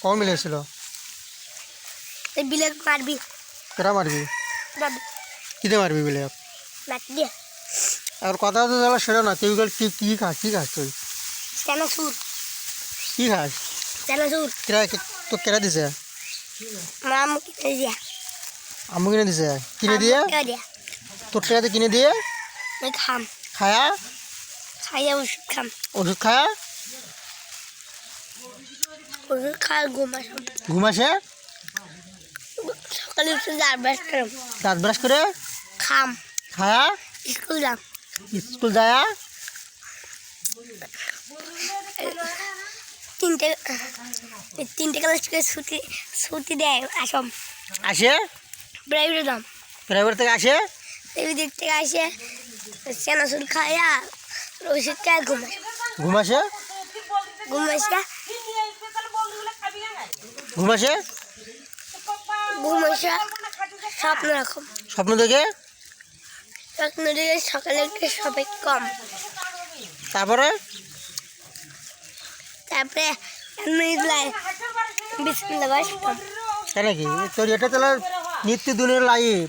কখন মিলে এসেছিল? এই বিলে মারবি। কেটা মারবি? কিতে মারবি বিলে? আর কথা তো তাহলে সেটা না তুই কি কি খাস কি খাস তুই? কেন সুর। কি খাস? কেন সুর। কেরা তো কেরা দিছে? মাম কিনে দিয়া। আম্মু কিনে দিছে? কিনে দিয়ে? তোর টাকাতে কিনে দিয়ে? আমি খাম। খায়া? খাইয়া ওষুধ খাম। ওষুধ খায়া? ওষুধ খাওয়ার ঘুম আসম ঘুম আসে? সকালে উঠে যার ব্যাস করম দাঁত ব্রাশ করে? খাম। খায়া? স্কুল যাম। স্কুল যায়া? তিনটে তিনটে ক্লাস থেকে ছুটি ছুটি দেয় আসম। আসে? প্রাইভেটে দাম প্রাইভেট থেকে আসে? এই দিক থেকে আসে চেনাচুর খাইয়া ওষুধ খায় ঘুম আসে? ঘুম আসে ঘুম আসে? ঘুম আসে। স্বপ্ন রকম স্বপ্ন দেখে? স্বপ্ন দেখে সকালে একটু সবাই কম। তারপরে? তারপরে বিসমিল্লা বাসতাম তাই নাকি? তোর এটা তাহলে নিত্য দিনের লাইফ